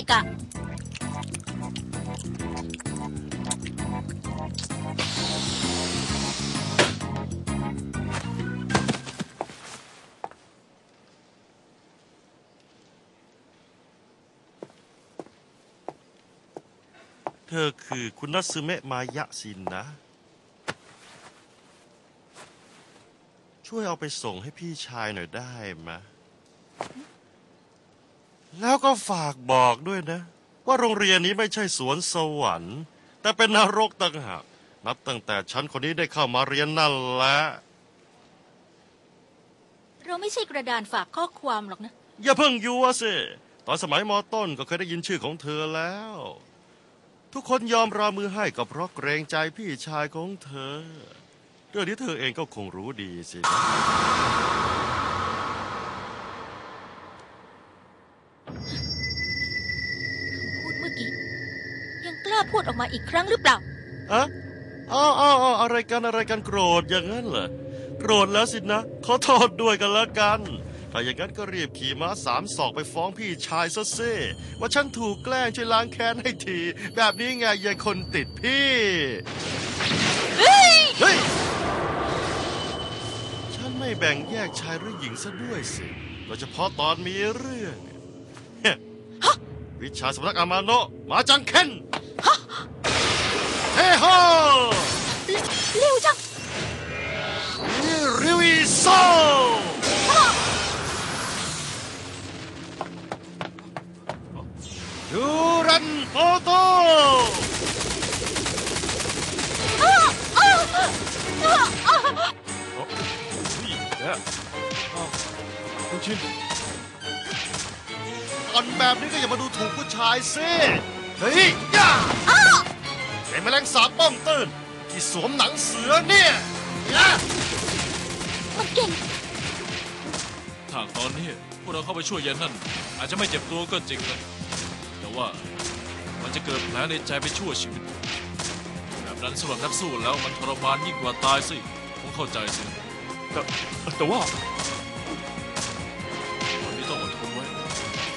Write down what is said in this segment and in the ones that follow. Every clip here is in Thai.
ะกะเธอคือคุณนัตสึเมะมายะสินนะ ช่วยเอาไปส่งให้พี่ชายหน่อยได้ไหมะ แล้วก็ฝากบอกด้วยนะ ว่าโรงเรียนนี้ไม่ใช่สวนสวรรค์ แต่เป็นนรกต่างหากนับตั้งแต่ฉันคนนี้ได้เข้ามาเรียนนั่นแหละเราไม่ใช่กระดานฝากข้อความหรอกนะ อย่าเพิ่งยัวสิตอนสมัยมอต้นก็เคยได้ยินชื่อของเธอแล้ว ทุกคนยอมรามือให้ก็เพราะเกรงใจพี่ชายของเธอ เรื่องนี้เธอเองก็คงรู้ดีสิาพูดออกมาอีกครั้งหรือเปล่าอะอ้าวอ้าวอ้าวอะไรกันอะไรกันโกรธอย่างนั้นเหรอ โกรธแล้วสินะ ขอโทษด้วยกันแล้วกัน ถ้าอย่างนั้นก็รีบขี่ม้าสามศอกไปฟ้องพี่ชายซะซิว่าฉันถูกแกล้งช่วยล้างแค้นให้ที แบบนี้ไงยายคนติดพี่เฮ้ย ฉันไม่แบ่งแยกชายหรือหญิงซะด้วยสิ โดยเฉพาะตอนมีเรื่องเฮ้ยวิชาสำนักอามาโนะมาจังเค้น เฮ้โฮเร็วจังนี่ริวิโซยูรันโฟโตนี่แกอ้าวคุณชิน ตอนแบบนี้ก็อย่ามาดูถูกผู้ชายสิ เฮ้ยย่าไอ้แมลงสาบป้อมตื่นที่สวมหนังเสือเนี่ยย่ามันเก่งถ้าตอนนี้พวกเราเข้าไปช่วยยายนั่น อาจจะไม่เจ็บตัวก็จริงนะแต่ว่ามันจะเกิดแผลในใจไปชั่วชีวิต แบบนั้นสำหรับนักสู้แล้วมันทรมานยิ่งกว่าตายสิคงเข้าใจสินะแต่แต่ว่าตอนนี้ต้องอดทนไว้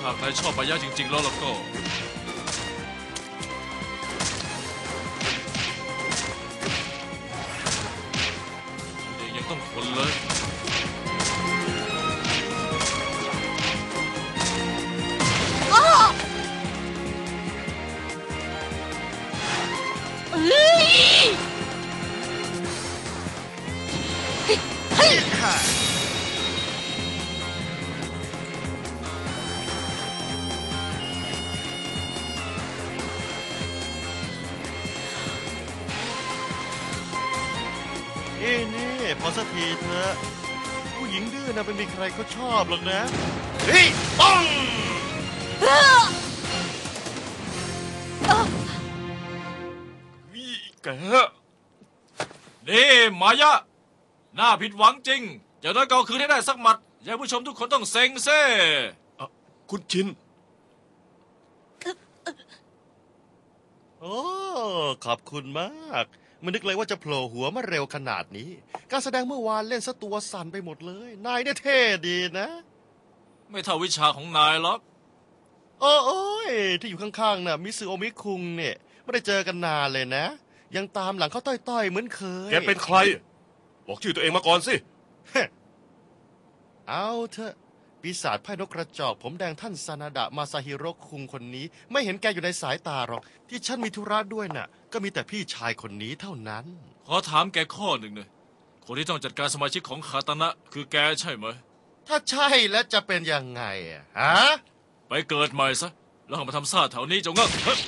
ถ้าใครชอบปายะจริง ๆ แล้วแล้วก็ เอ้นี่พอสักทีเถอะผู้หญิงดื้อนะไม่มีใครเขาชอบหรอกนะเฮ้ยป้องเอ้อเอ้อวิแกนี่มายะน่าผิดหวังจริงอย่างน้อยก็เอาคืนให้ได้สักหมัดยายผู้ชมทุกคนต้องเซ็งเซ่อะคุณชิน โอ้ ขอบคุณมาก ไมันนึกเลยว่าจะโผล่หัวมาเร็วขนาดนี้ การแสดงเมื่อวานเล่นซะตัวสั่นไปหมดเลย นายเนี่ยเท่ดีนะ ไม่เท่าวิชาของนายหรอกโอ้โอ้ยที่อยู่ข้างๆน่ะมิสึโอมิคุงเนี่ยไม่ได้เจอกันนานเลยนะ ยังตามหลังเขาต้อยๆเหมือนเคยแกเป็นใคร บอกชื่อตัวเองมาก่อนสิ เอาเถอะ ปีศาจไพ่นกกระจอก ผมแดงท่านซานาดะมาซาฮิโร่คุงคนนี้ ไม่เห็นแกอยู่ในสายตาหรอก ที่ฉันมีธุระด้วยน่ะ ก็มีแต่พี่ชายคนนี้เท่านั้น ขอถามแกข้อหนึ่งหน่อยคนที่ต้องจัดการสมาชิกของคาตานะ คือแกใช่ไหม ถ้าใช่แล้วจะเป็นยังไงอะฮะ ไปเกิดใหม่ซะ แล้วหันมาทำซ่าแถวนี้เจ้าเงอะเฮ้ย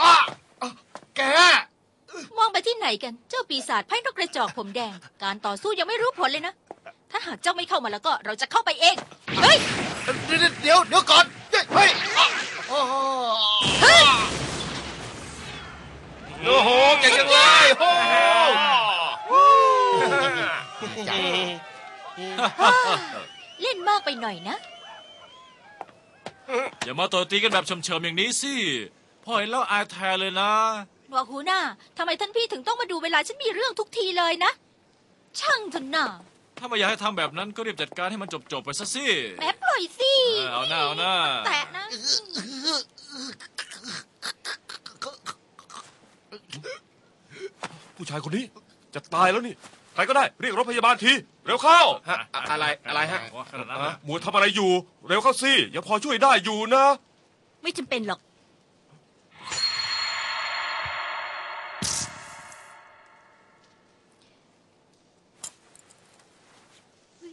อ้าแก มองไป ที่ไหนกัน เจ้าปีศาจไพ่นกกระจอกผมแดง การต่อสู้ยังไม่รู้ผลเลยนะ ถ้าหากเจ้าไม่เข้ามาแล้วก็เราจะเข้าไปเอง เฮ้ย เดี๋ยวเดี๋ยวเดี๋ยวก่อน เฮ้ยโอ้โหโอ้โหเก่งจังเลยโอ้โหเล่นมากไปหน่อยนะ อย่ามาต่อยตีกันแบบเฉมๆอย่างนี้สิพ่อเห็นแล้วอายแทนเลยนะ หนวกหูหน้าทำไมท่านพี่ถึงต้องมาดูเวลาฉันมีเรื่องทุกทีเลยนะ ช่างเถอะน่าถ้าไม่อยากให้ทำแบบนั้นก็รีบจัดการให้มันจบๆไปซะสิแหมปล่อยสิเออเอาหน้าเอาหน้าแตะนะผู้ชายคนนี้จะตายแล้วนี่ ใครก็ได้เรียกรถพยาบาลที เร็วเข้าฮะอะอะไรอะไรฮะว่าขนาดนั้นฮะนะ หมูทำอะไรอยู่ เร็วเข้าสิยังพอช่วยได้อยู่นะ ไม่จำเป็นหรอก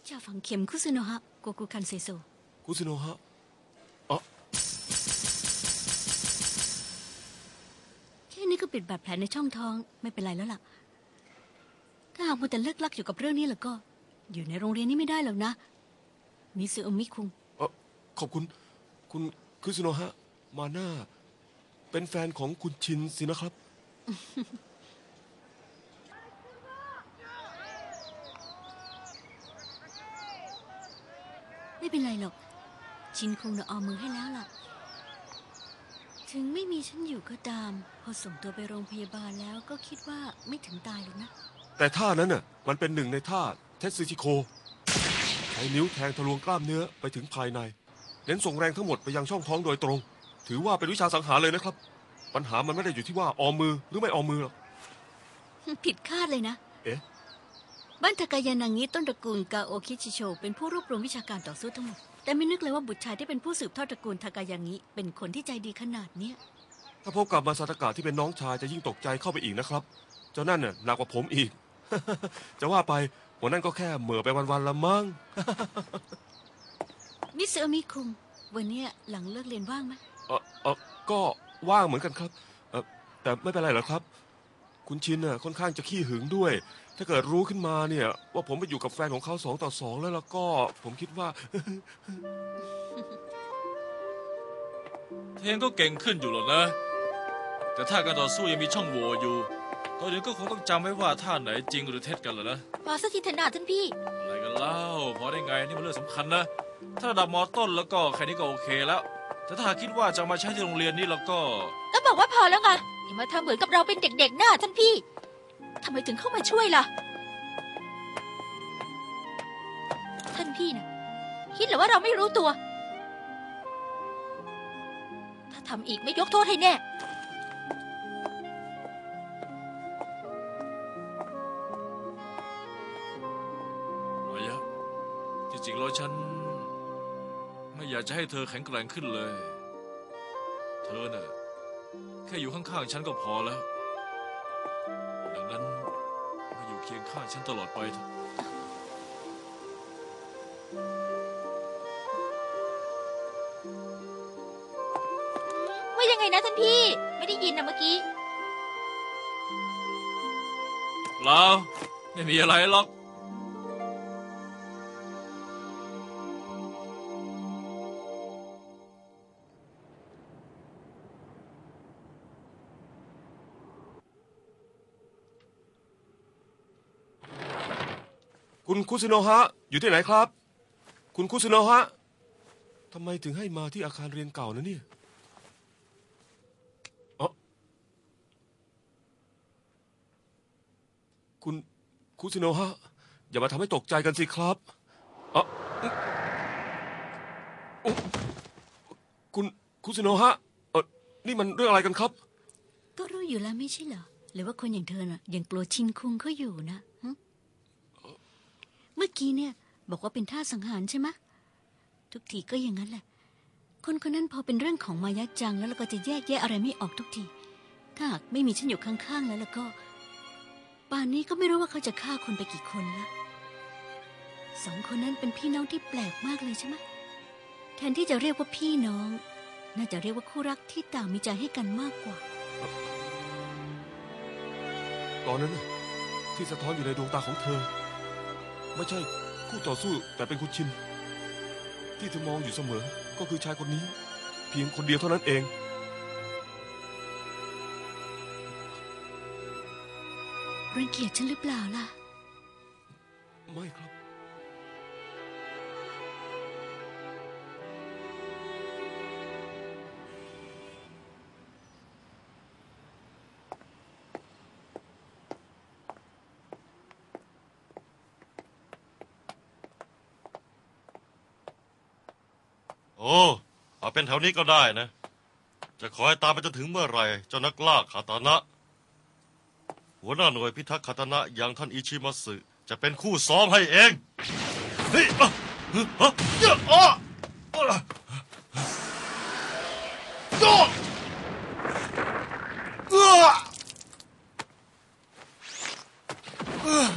จะฝังเข็มคุซุโนะฮะโกกุคันเซโซคุซิโนะฮะแค่นี้ก็ปิดบาดแผลในช่องท้องไม่เป็นไรแล้วล่ะ ถ้าหากมัวแต่เลิกลักอยู่กับเรื่องนี้แล้วก็ อยู่ในโรงเรียนนี้ไม่ได้หรอกนะ มิซึโอมิคุงเออขอบคุณ คุณคุซิโนะฮะ มาน่า เป็นแฟนของคุณชินสินะครับ เป็นไรหรอก ชินคุงน่ะเอามือให้แล้วล่ะ ถึงไม่มีฉันอยู่ก็ตาม พอส่งตัวไปโรงพยาบาลแล้วก็คิดว่าไม่ถึงตายหรอกนะ แต่ท่านั้นน่ะมันเป็นหนึ่งในท่าเทสซิชิโค ใช้นิ้วแทงทะลวงกล้ามเนื้อไปถึงภายใน เน้นส่งแรงทั้งหมดไปยังช่องท้องโดยตรง ถือว่าเป็นวิชาสังหารเลยนะครับ ปัญหามันไม่ได้อยู่ที่ว่าออมมือหรือไม่ออมมือหรอก ผิดคาดเลยนะ เอ๊ะ บ้านทากายานังนี้ต้นตระกูลกาโอคิชิโช เป็นผู้รวบรวมวิชาการต่อสู้ทั้งหมด แต่ไม่นึกเลยว่าบุตรชายที่เป็นผู้สืบทอดตระกูลทากายางิเป็นคนที่ใจดีขนาดเนี้ย ถ้าพบกับมาซาตากะที่เป็นน้องชายจะยิ่งตกใจเข้าไปอีกนะครับ เจ้านั่นน่ะหนักกว่าผมอีก จะว่าไปหัวนั่นก็แค่เหม่อไปวันๆละมั้ง มิสเอมิคุงวันเนี้ยหลังเลิกเรียนว่างไหม เออเออก็ว่างเหมือนกันครับเออแต่ไม่เป็นไรหรอกครับ คุณชินน่ะค่อนข้างจะขี้หึงด้วย ถ้าเกิดรู้ขึ้นมาเนี่ย ว่าผมไปอยู่กับแฟนของเขาสองต่อสองแล้วแล้วก็ผมคิดว่า เทงก็เก่งขึ้นอยู่หรอกนะ แต่ถ้าการต่อสู้ยังมีช่องโหว่อยู่ ตอนนี้ก็คงต้องจำไว้ว่าท่าไหนจริงหรือเท็จกันแหละนะพอสักทีเถอะนาท่านพี่ อะไรกันเล่าพอได้ไงนี่มันเรื่องสำคัญนะ ถ้าระดับมอต้นแล้วก็แค่นี้ก็โอเคแล้ว แต่ถ้าหากคิดว่าจะเอามาใช้ที่โรงเรียนนี่แล้วก็ ก็บอกว่าพอแล้วไง อย่ามาทำเหมือนกับเราเป็นเด็กๆหน้าท่านพี่ทำไมถึงเข้ามาช่วยล่ะ ท่านพี่นะคิดเหรือว่าเราไม่รู้ตัว ถ้าทำอีกไม่ยกโทษให้แน่ระยะจริงๆแล้วฉัน ไม่อยากจะให้เธอแข็งแกร่งขึ้นเลย เธอน่ะ แค่อยู่ข้างๆฉันก็พอแล้ว ดังนั้นมาอยู่เคียงข้างฉันตลอดไปเถอะว่ายังไงนะท่านพี่ ไม่ได้ยินนะเมื่อกี้เปล่าไม่มีอะไรหรอก คุณคุซิโนะฮะ อยู่ที่ไหนครับ คุณคุซิโนะฮะทำไมถึงให้มาที่อาคารเรียนเก่านะเนี่ยเอ๋อคุณคุซิโนะฮะ อย่ามาทำให้ตกใจกันสิครับเอ๋ออุ๊ยคุณคุซิโนะฮะเออนี่มันเรื่องอะไรกันครับ ก็รู้อยู่แล้วไม่ใช่เหรอหรือว่าคนอย่างเธอน่ะยังกลัวชินคุงเขาอยู่นะ เมื่อกี้เนี่ย บอกว่าเป็นท่าสังหารใช่ไหมทุกทีก็อย่างนั้นแหละ คนคนนั้นพอเป็นเรื่องของมายะจังแล้วเราก็จะแยกแยะอะไรไม่ออกทุกที ถ้าหากไม่มีฉันอยู่ข้างๆแล้วแล้วก็ ป่านนี้ก็ไม่รู้ว่าเขาจะฆ่าคนไปกี่คนละสองคนนั้นเป็นพี่น้องที่แปลกมากเลยใช่ไหมแทนที่จะเรียกว่าพี่น้อง น่าจะเรียกว่าคู่รักที่ต่างมีใจให้กันมากกว่า ตอนนั้นที่สะท้อนอยู่ในดวงตาของเธอ ไม่ใช่คู่ต่อสู้แต่เป็นคุณชิน ที่เธอมองอยู่เสมอก็คือชายคนนี้ เพียงคนเดียวเท่านั้นเอง รังเกียจฉันหรือเปล่าล่ะ โอ้เอาเป็นแถวนี้ก็ได้นะ จะขอให้ตามไปจนถึงเมื่อไหร่เจ้านักล่าคาตานะ หัวหน้าหน่วยพิทักษ์คาตานะอย่างท่านอิชิมัสึจะเป็นคู่ซ้อมให้เองเฮ้ยอะอะอะอะโอ้